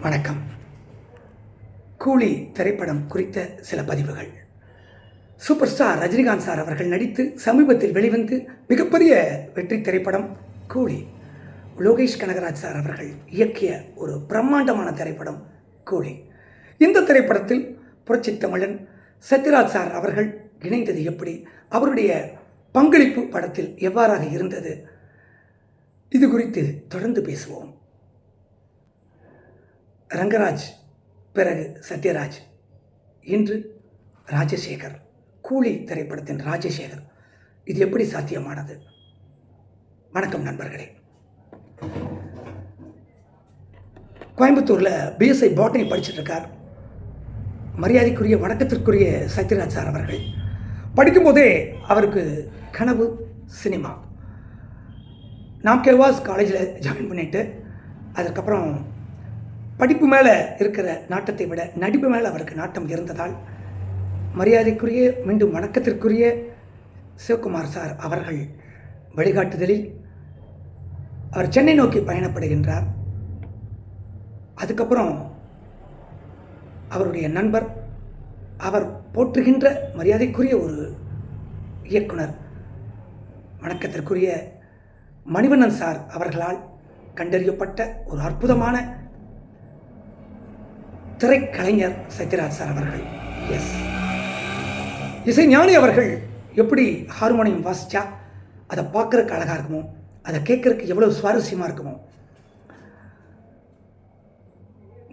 வணக்கம். கூலி திரைப்படம் குறித்த சில பதிவுகள். சூப்பர் ஸ்டார் ரஜினிகாந்த் சார் அவர்கள் நடித்து சமீபத்தில் வெளிவந்து மிகப்பெரிய வெற்றி திரைப்படம் கூலி. லோகேஷ் கனகராஜ் சார் அவர்கள் இயக்கிய ஒரு பிரம்மாண்டமான திரைப்படம் கூலி. இந்த திரைப்படத்தில் புரட்சி தமிழன் சத்யராஜ் சார் அவர்கள் இணைந்தது எப்படி? அவருடைய பங்களிப்பு படத்தில் எவ்வாறாக இருந்தது? இது குறித்து தொடர்ந்து பேசுவோம். ரங்கராஜ் பிறகு சத்யராஜ். இன்று ராஜசேகர் கூலி திரைப்படத்தின் ராஜசேகர். இது எப்படி சாத்தியமானது? வணக்கம் நண்பர்களே. கோயம்புத்தூரில் பிஎஸ்ஐ பாட்டனி படிச்சுட்டு இருக்கார் மரியாதைக்குரிய வணக்கத்திற்குரிய சத்யராஜ் சார் அவர்கள். படிக்கும்போதே அவருக்கு கனவு சினிமா. நாம் கேவாஸ் காலேஜில் ஜாயின் பண்ணிட்டு அதுக்கப்புறம் படிப்பு மேலே இருக்கிற நாட்டத்தை விட நடிப்பு மேலே அவருக்கு நாட்டம் இருந்ததால் மரியாதைக்குரிய மீண்டும் வணக்கத்திற்குரிய சிவகுமார் சார் அவர்கள் வழிகாட்டுதலில் அவர் சென்னை நோக்கி பயணப்படுகின்றார். அதுக்கப்புறம் அவருடைய நண்பர் அவர் போற்றுகின்ற மரியாதைக்குரிய ஒரு இயக்குனர் வணக்கத்திற்குரிய மணிவண்ணன் சார் அவர்களால் கண்டறியப்பட்ட ஒரு அற்புதமான திரைக்கலைஞர் சத்யராஜ் சார் அவர்கள். எஸ் இசைஞானி அவர்கள் எப்படி ஹார்மோனியம் வாசித்தா அதை பார்க்குறக்கு அழகாக இருக்குமோ? அதை கேட்குறக்கு எவ்வளோ சுவாரஸ்யமாக இருக்குமோ?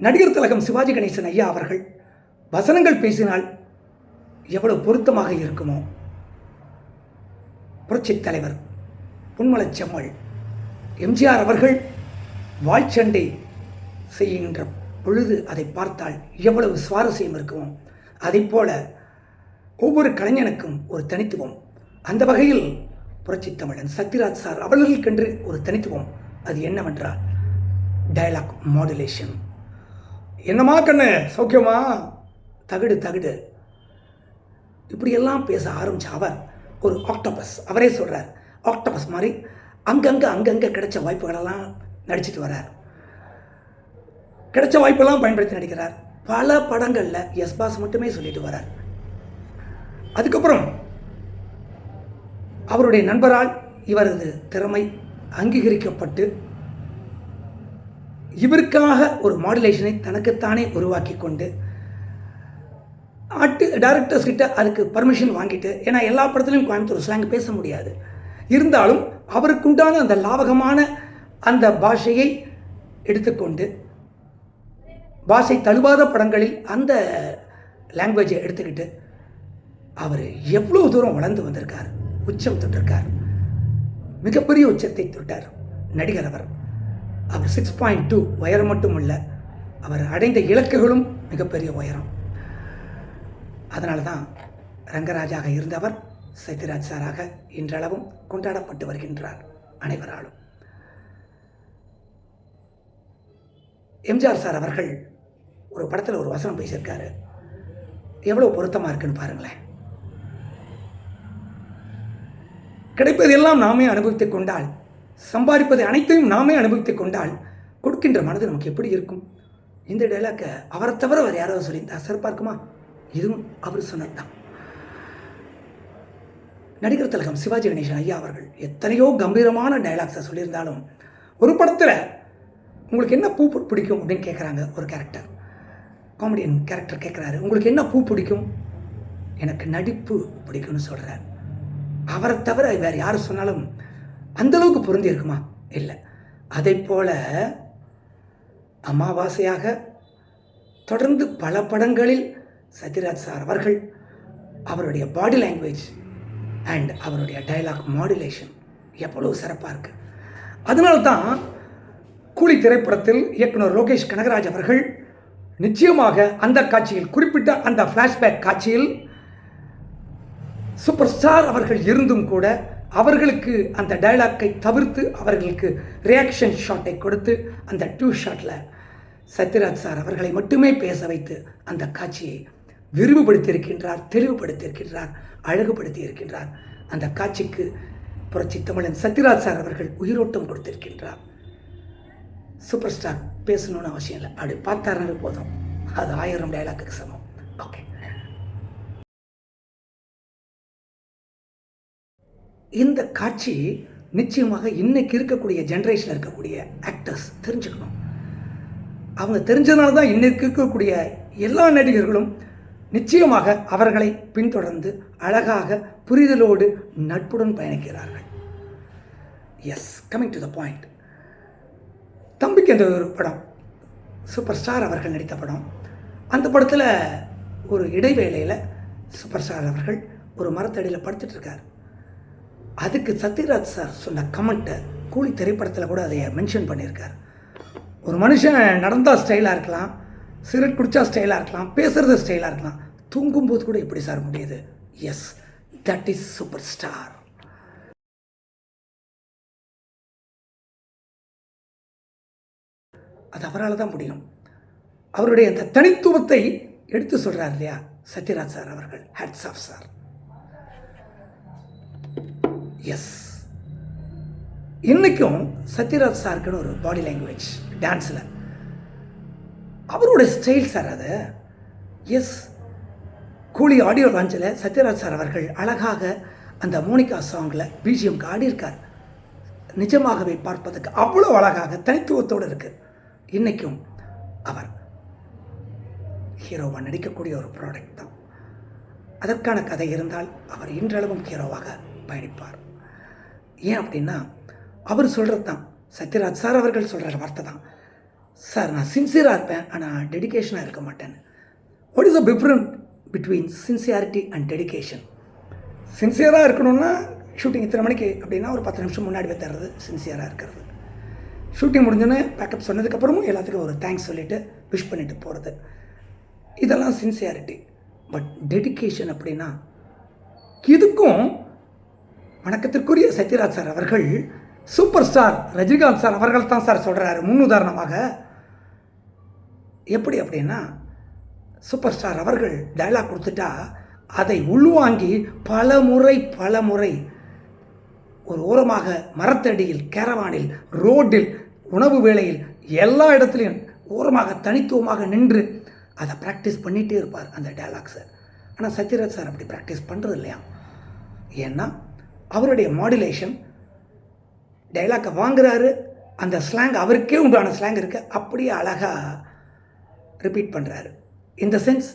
நடிகர் திலகம் சிவாஜி கணேசன் ஐயா அவர்கள் வசனங்கள் பேசினால் எவ்வளவு பொருத்தமாக இருக்குமோ? புரட்சித் தலைவர் புன்மலச் செம்மல் எம்ஜிஆர் அவர்கள் வாழ்ச்சண்டை செய்கின்ற பொழுது அதை பார்த்தால் எவ்வளவு சுவாரஸ்யம் இருக்குமோ அதைப் போல ஒவ்வொரு கலைஞனுக்கும் ஒரு தனித்துவம். அந்த வகையில் புரட்சித் தமிழன் சத்யராஜ் சார் அவர்களுக்கென்று ஒரு தனித்துவம். அது என்னவென்றால் டயலாக் மாடுலேஷன் என்னம்மா கண்ணு சௌக்கியமா? தகுடு தகுடு. இப்படியெல்லாம் பேச ஆரம்பித்த அவர் ஒரு ஆக்டோபஸ் அவரே சொல்கிறார் ஆக்டோபஸ் மாதிரி அங்கங்கே அங்கங்கே கிடைச்ச வாய்ப்புகளெல்லாம் நடிச்சிட்டு வரார் கிடைச்ச வாய்ப்பெல்லாம் பயன்படுத்தி நடிக்கிறார். பல படங்களில் எஸ் பாஸ் மட்டுமே சொல்லிட்டு வரார். அதுக்கப்புறம் அவருடைய நண்பரால் இவரது திறமை அங்கீகரிக்கப்பட்டு இவருக்காக ஒரு மாடுலேஷனை தனக்குத்தானே உருவாக்கி கொண்டு ஆட்டு டேரக்டர்ஸ் கிட்ட அதுக்கு பர்மிஷன் வாங்கிட்டு ஏன்னா எல்லா படத்துலையும் கோயம்புத்தூர் ஸ்லாங் பேச முடியாது. இருந்தாலும் அவருக்குண்டான அந்த லாவகமான அந்த பாஷையை எடுத்துக்கொண்டு பாஷை தழுவாத படங்களில் அந்த லாங்குவேஜை எடுத்துக்கிட்டு அவர் எவ்வளோ தூரம் வளர்ந்து வந்திருக்கார் உச்சம் தொட்டிருக்கார் மிகப்பெரிய உச்சத்தை தொட்டார் நடிகர் அவர். அவர் சிக்ஸ் பாயிண்ட் டூ உயரம் மட்டும் இல்லை அவர் அடைந்த இலக்குகளும் மிகப்பெரிய உயரம். அதனால தான் ரங்கராஜாக இருந்தவர் சத்யராஜ் சாராக இன்றளவும் கொண்டாடப்பட்டு வருகின்றார் அனைவராலும். எம்ஜிஆர் சார் அவர்கள் ஒரு படத்தில் ஒரு வசனம் பேசியிருக்காரு. எவ்வளோ பொருத்தமாக இருக்குன்னு பாருங்களேன். கிடைப்பதெல்லாம் நாமே அனுபவித்துக் கொண்டால் சம்பாதிப்பது அனைத்தையும் நாமே அனுபவித்துக் கொண்டால் கொடுக்கின்ற மனது நமக்கு எப்படி இருக்கும்? இந்த டைலாக்கை அவரை தவிர வேறு யாராவது சொல்லியிருந்தா சிறப்பாக இருக்குமா இதுவும் அவர் சொன்னது தான் நடிகர் திலகம் சிவாஜி கணேசன் ஐயா அவர்கள் எத்தனையோ கம்பீரமான டைலாக்ஸை சொல்லியிருந்தாலும் ஒரு படத்தில் உங்களுக்கு என்ன பூ பிடிக்கும் அப்படின்னு கேட்குறாங்க ஒரு கேரக்டர் காமெடியன் கேரக்டர் கேட்குறாரு உங்களுக்கு என்ன பூ பிடிக்கும்? எனக்கு நடிப்பு பிடிக்கும்னு சொல்கிறார் அவரை தவிர வேறு யார் சொன்னாலும் அந்தளவுக்கு பொருந்தி இருக்குமா? இல்லை. அதை போல் அமாவாசையாக தொடர்ந்து பல படங்களில் சத்யராஜ் சார் அவர்கள் அவருடைய பாடி லாங்குவேஜ் அண்ட் அவருடைய டைலாக் மாடுலேஷன் எவ்வளவு சிறப்பாக இருக்குது அதனால தான் கூலி திரைப்படத்தில் இயக்குனர் லோகேஷ் கனகராஜ் அவர்கள் நிச்சயமாக அந்த காட்சியில் குறிப்பிட்ட அந்த ஃப்ளாஷ்பேக் காட்சியில் சூப்பர் ஸ்டார் அவர்கள் இருந்தும் கூட அவர்களுக்கு அந்த டைலாக்கை தவிர்த்து அவர்களுக்கு ரியாக்ஷன் ஷாட்டை கொடுத்து அந்த டூ ஷாட்டில் சத்யராஜ் சார் அவர்களை மட்டுமே பேச வைத்து அந்த காட்சியை விரிவுபடுத்தியிருக்கின்றார் தெளிவுபடுத்தியிருக்கின்றார் அழகுபடுத்தி இருக்கின்றார் அந்த காட்சிக்கு புரட்சி தமிழன் சத்யராஜ் சார் அவர்கள் உயிரோட்டம் கொடுத்திருக்கின்றார். சூப்பர் ஸ்டார் பேசணும்னு அவசியம் இல்லை. அப்படி பார்த்தாருனாலே போதும். அது ஆயிரம் டைலாக்குக்கு சமம். ஓகே இந்த காட்சி நிச்சயமாக இன்னைக்கு இருக்கக்கூடிய ஜென்ரேஷனில் இருக்கக்கூடிய ஆக்டர்ஸ் தெரிஞ்சுக்கணும். அவங்க தெரிஞ்சதுனால தான் இன்னைக்கு இருக்கக்கூடிய எல்லா நடிகர்களும் நிச்சயமாக அவர்களை பின்தொடர்ந்து அழகாக புரிதலோடு நட்புடன் பயணிக்கிறார்கள். Yes coming to the point தம்பிக்கு அந்த ஒரு படம் சூப்பர் ஸ்டார் அவர்கள் நடித்த படம். அந்த படத்தில் ஒரு இடைவேளையில் சூப்பர் ஸ்டார் அவர்கள் ஒரு மரத்தடியில் படுத்துட்ருக்கார். அதுக்கு சத்யராஜ் சார் சொன்ன கமெண்ட்டை கூலி திரைப்படத்தில் கூட அதை மென்ஷன் பண்ணியிருக்கார். ஒரு மனுஷன் நடந்தால் ஸ்டைலாக இருக்கலாம் சிகரெட் குடித்தா ஸ்டைலாக இருக்கலாம் பேசுகிறது ஸ்டைலாக இருக்கலாம் தூங்கும்போது கூட எப்படி சார் முடியுது? Yes that is super star அது அவரால் தான் முடியும். அவருடைய அந்த தனித்துவத்தை எடுத்து சொல்கிறார் இல்லையா? சத்யராஜ் சார் அவர்கள் ஹேட்ஸ் ஆஃப் சார் எஸ் இன்றைக்கும் சத்யராஜ் சாருக்குன்னு ஒரு பாடி லாங்குவேஜ் டான்ஸில் அவரோட ஸ்டைல் சார் அது. எஸ் கூலி ஆடியோ லான்ச்சில் சத்யராஜ் சார் அவர்கள் அழகாக அந்த மோனிகா சாங்கில் பிஜிஎம்க்கு ஆடியிருக்கார். நிஜமாகவே பார்ப்பதற்கு அவ்வளோ அழகாக தனித்துவத்தோடு இருக்குது இன்றைக்கும் அவர் ஹீரோவாக நடிக்கக்கூடிய ஒரு ப்ராடக்ட் தான். அதற்கான கதை இருந்தால் அவர் இன்றளவும் ஹீரோவாக பயணிப்பார். ஏன் அப்படின்னா அவர் சொல்கிறது தான். சத்யராஜ் சார் அவர்கள் சொல்கிற வார்த்தை தான். சார் நான் சின்சியராக இருப்பேன் ஆனால் டெடிகேஷனாக இருக்க மாட்டேன்னு. What is a different between sincerity and dedication சின்சியராக இருக்கணும்னா ஷூட்டிங் இத்தனை மணிக்கு அப்படின்னா ஒரு பத்து நிமிஷம் முன்னாடி போய் தர்றது சின்சியராக இருக்கிறது. ஷூட்டிங் முடிஞ்சோன்னே பேக்கப் சொன்னதுக்கப்புறமும் எல்லாத்துக்கும் ஒரு தேங்க்ஸ் சொல்லிவிட்டு விஷ் பண்ணிவிட்டு போகிறது இதெல்லாம் சின்சியாரிட்டி பட் டெடிகேஷன் அப்படின்னா இதுக்கும் வணக்கத்திற்குரிய சத்யராஜ் சார் அவர்கள் சூப்பர் ஸ்டார் ரஜினிகாந்த் சார் அவர்கள் தான் சார் சொல்கிறாரு முன்னுதாரணமாக எப்படி அப்படின்னா சூப்பர் ஸ்டார் அவர்கள் டைலாக் கொடுத்துட்டா அதை உள்வாங்கி பல முறை பல முறை ஒரு ஓரமாக மரத்தடியில் கேரவானில் ரோட்டில் உணவு வேளையில் எல்லா இடத்துலையும் ஓரமாக தனித்துவமாக நின்று அதை ப்ராக்டிஸ் பண்ணிகிட்டே இருப்பார் அந்த டைலாக்ஸை ஆனால் சத்யராஜ் சார் அப்படி ப்ராக்டிஸ் பண்ணுறது இல்லையா? ஏன்னா அவருடைய மாடுலேஷன் டைலாக்கை வாங்குறாரு அந்த ஸ்லாங் அவருக்கே உண்டான ஸ்லாங் இருக்குது அப்படியே அழகாக ரிப்பீட் பண்ணுறாரு இந்த சென்ஸ்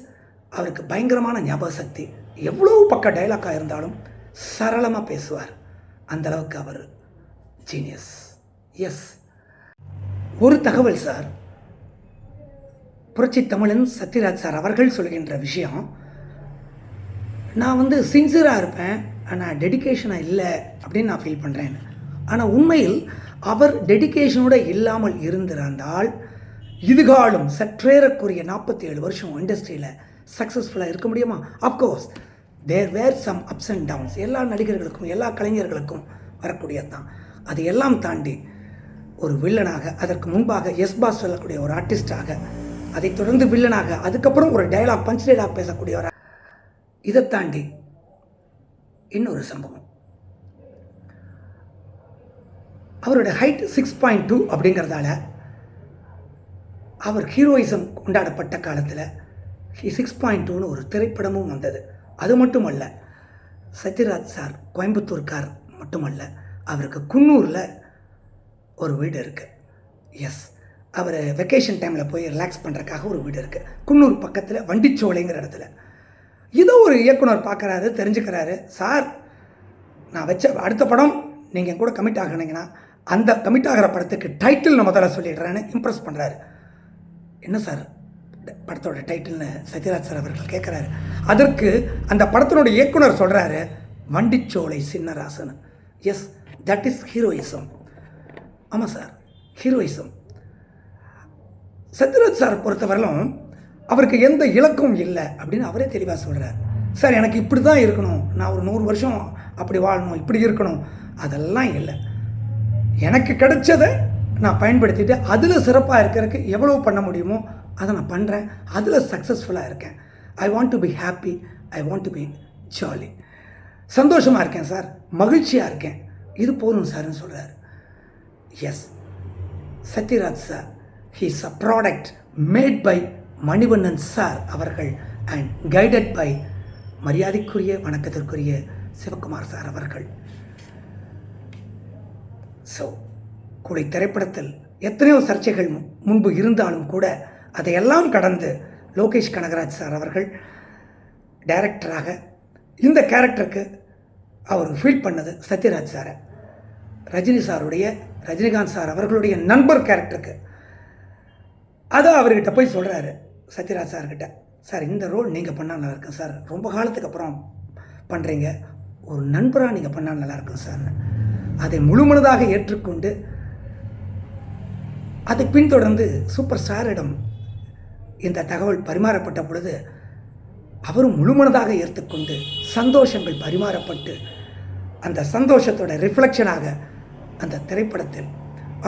அவருக்கு பயங்கரமான ஞாபக சக்தி எவ்வளோ பக்க டைலாக்காக இருந்தாலும் சரளமாக பேசுவார். அந்தளவுக்கு அவர் ஜீனியஸ் எஸ் ஒரு தகவல் சார். புரட்சி தமிழன் சத்யராஜ் சார் அவர்கள் சொல்கின்ற விஷயம் நான் வந்து சின்சியராக இருப்பேன் ஆனால் டெடிக்கேஷனாக இல்லை அப்படின்னு நான் ஃபீல் பண்ணுறேன் ஆனால் உண்மையில் அவர் டெடிகேஷனோட இல்லாமல் இருந்திருந்தால் இதுகாலும் சற்றேறக்குரிய நாற்பத்தி ஏழு வருஷம் இண்டஸ்ட்ரியில் சக்ஸஸ்ஃபுல்லாக இருக்க முடியுமா? Of course there were some ups and downs எல்லா நடிகர்களுக்கும் எல்லா கலைஞர்களுக்கும் வரக்கூடியது தான் அது எல்லாம் தாண்டி ஒரு வில்லனாக அதற்கு முன்பாக எஸ் பாஸ் சொல்லக்கூடிய ஒரு ஆர்டிஸ்டாக அதைத் தொடர்ந்து வில்லனாக அதுக்கப்புறம் ஒரு டயலாக் பஞ்ச் டைலாக் பேசக்கூடிய இதை தாண்டி இன்னொரு சம்பவம். அவரோட ஹைட் சிக்ஸ் பாயிண்ட் டூ அப்படிங்கிறதால அவர் ஹீரோயிசம் கொண்டாடப்பட்ட காலத்தில் சிக்ஸ் பாயிண்ட் டூன்னு ஒரு திரைப்படமும் வந்தது. அது மட்டுமல்ல சத்யராஜ் சார் கோயம்புத்தூர்கார் மட்டுமல்ல அவருக்கு குன்னூரில் ஒரு வீடு இருக்குது எஸ் அவர் வெக்கேஷன் டைமில் போய் ரிலாக்ஸ் பண்ணுறக்காக ஒரு வீடு இருக்குது குன்னூர் பக்கத்தில் வண்டிச்சோலைங்கிற இடத்துல. ஏதோ ஒரு இயக்குனர் பார்க்குறாரு தெரிஞ்சுக்கிறாரு. சார் நான் வச்ச அடுத்த படம் நீங்கள் கூட கமிட் ஆகினீங்கன்னா அந்த கமிட் ஆகிற படத்துக்கு டைட்டில் நான் முதல்ல சொல்லிடுறேன்னு இம்ப்ரெஸ் பண்ணுறாரு என்ன சார்? படத்தோட டைட்டில்னு சத்யராஜ் சார் அவர்கள் கேட்குறாரு அதற்கு அந்த படத்தினோட இயக்குனர் சொல்கிறாரு Vandicholai Chinnarasan yes that is heroism ஆமாம் சார் ஹீரோயிசம் சத்யராஜ் சார் பொறுத்தவரையிலும் அவருக்கு எந்த இலக்கும் இல்லை அப்படின்னு அவரே தெளிவாக சொல்கிறார் சார் எனக்கு இப்படி தான் இருக்கணும். நான் ஒரு நூறு வருஷம் அப்படி வாழணும் இப்படி இருக்கணும். அதெல்லாம் இல்லை. எனக்கு கிடைச்சதை நான் பயன்படுத்திட்டு அதில் சிறப்பாக இருக்கிறதுக்கு எவ்வளோ பண்ண முடியுமோ அதை நான் பண்ணுறேன் அதில் சக்ஸஸ்ஃபுல்லாக இருக்கேன். I want to be happy I want to be jolly சந்தோஷமாக இருக்கேன் சார். மகிழ்ச்சியாக இருக்கேன். இது போதும் சார்னு சொல்கிறார் yes Sathyaraj sir he's a product made by Manivannan sir அவர்கள் அண்ட் கைடட் பை மரியாதைக்குரிய வணக்கத்திற்குரிய சிவகுமார் சார் அவர்கள். ஸோ கூடை திரைப்படத்தில் எத்தனையோ சர்ச்சைகள் முன்பு இருந்தாலும் கூட அதையெல்லாம் கடந்து லோகேஷ் கனகராஜ் சார் அவர்கள் டைரக்டராக இந்த கேரக்டருக்கு அவர் ஃபீல் பண்ணது சத்யராஜ் சாரை. ரஜினி சாருடைய ரஜினிகாந்த் சார் அவர்களுடைய நண்பர் கேரக்டருக்கு. அதை அவர்கிட்ட போய் சொல்கிறாரு சத்யராஜ் சார்கிட்ட. சார் இந்த ரோல் நீங்கள் பண்ணால் நல்லாயிருக்கும் சார். ரொம்ப காலத்துக்கு அப்புறம் பண்ணுறீங்க ஒரு நண்பராக நீங்கள் பண்ணால் நல்லாயிருக்கும் சார்னு. அதை முழுமனதாக ஏற்றுக்கொண்டு அதை பின்தொடர்ந்து சூப்பர் ஸ்டாரிடம் இந்த தகவல் பரிமாறப்பட்ட பொழுது அவரும் முழுமனதாக ஏற்றுக்கொண்டு சந்தோஷங்கள் பரிமாறப்பட்டு அந்த சந்தோஷத்தோட ரிஃப்ளெக்ஷனாக அந்த திரைப்படத்தில்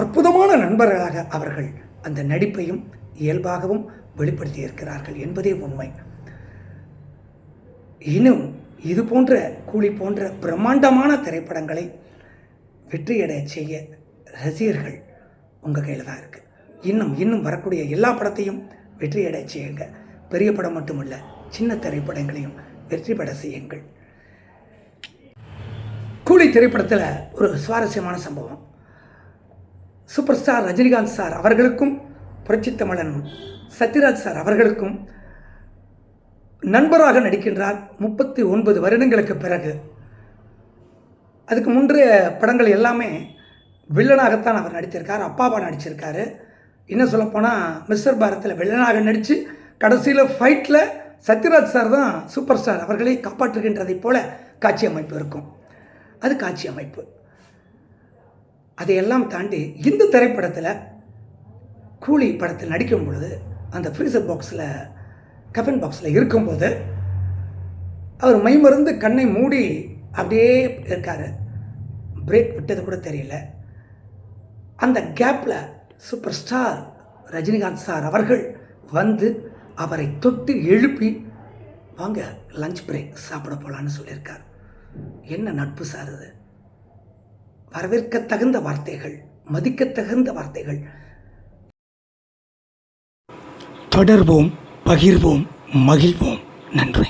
அற்புதமான நண்பர்களாக அவர்கள் அந்த நடிப்பையும் இயல்பாகவும் வெளிப்படுத்தியிருக்கிறார்கள் என்பதே உண்மை. இன்னும் இது போன்ற கூலி போன்ற பிரம்மாண்டமான திரைப்படங்களை வெற்றியடைய செய்ய ரசிகர்கள் உங்கள் கையில் தான் இருக்குது இன்னும் இன்னும் வரக்கூடிய எல்லா படத்தையும் வெற்றியடைய செய்யுங்க. பெரிய படம் மட்டுமல்ல சின்ன திரைப்படங்களையும் வெற்றி பெற செய்யுங்கள். கூலி திரைப்படத்தில் ஒரு சுவாரஸ்யமான சம்பவம். சூப்பர் ஸ்டார் ரஜினிகாந்த் சார் அவர்களுக்கும் புரட்சித் தமிழன் சத்யராஜ் சார் அவர்களுக்கும் நண்பராக நடிக்கின்றார் முப்பத்தி ஒன்பது வருடங்களுக்கு பிறகு. அதுக்கு முந்தைய படங்கள் எல்லாமே வில்லனாகத்தான் அவர் நடித்திருக்கார் அப்பாவா நடிச்சிருக்காரு. என்ன சொல்லப்போனால் மிஸ்டர் பாரத்தில் வில்லனாக நடித்து கடைசியில் ஃபைட்டில் சத்யராஜ் சார் தான் சூப்பர் ஸ்டார் அவர்களை காப்பாற்றுகின்றதைப் போல காட்சி அமைப்பு இருக்கும். அது காட்சி அமைப்பு. அதையெல்லாம் தாண்டி இந்த திரைப்படத்தில் கூலி படத்தில் நடிக்கும் பொழுது அந்த ஃப்ரீசர் பாக்ஸில் கஃபன் பாக்ஸில் இருக்கும்போது அவர் மைமருந்து கண்ணை மூடி அப்படியே இருக்கார். பிரேக் விட்டது கூட தெரியல. அந்த கேப்பில் சூப்பர் ஸ்டார் ரஜினிகாந்த் சார் அவர்கள் வந்து அவரை தொட்டு எழுப்பி வாங்க லஞ்ச் பிரேக் சாப்பிட போகலான்னு சொல்லியிருக்கார். என்ன நட்பு சார் இது வரவேற்க தகுந்த வார்த்தைகள் மதிக்க தகுந்த வார்த்தைகள். தொடர்வோம் பகிர்வோம் மகிழ்வோம். நன்றி.